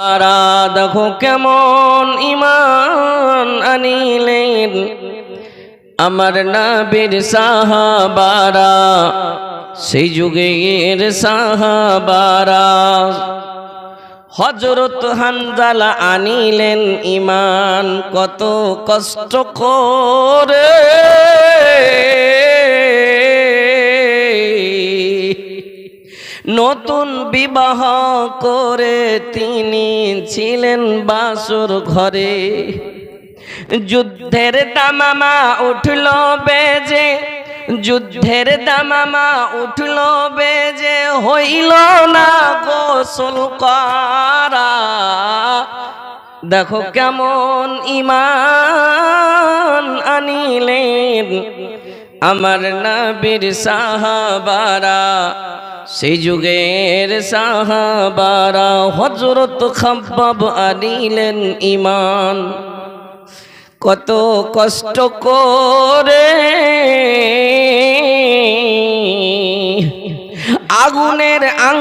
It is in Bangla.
তারা দেখো কেমন ইমান আনিলেন। আমার নাবির সাহাবারা, সেই যুগে যুগের সাহাবারা। হজরত হানজালা আনিলেন ইমান কত কষ্ট করে। নতুন বিবাহ করে তিনি ছিলেন বাসুর ঘরে। যুদ্ধের দামামা উঠল বেজে, যুদ্ধের দামামা উঠল বেজে, হইল না গোসল করা। দেখো কেমন ইমান। আমার নাবির সাহাবারা, সেই যুগের সাহাবারা হজরত খাব্বাব আনিলেন ইমান কত কষ্ট করে আগুনের আঙ্গ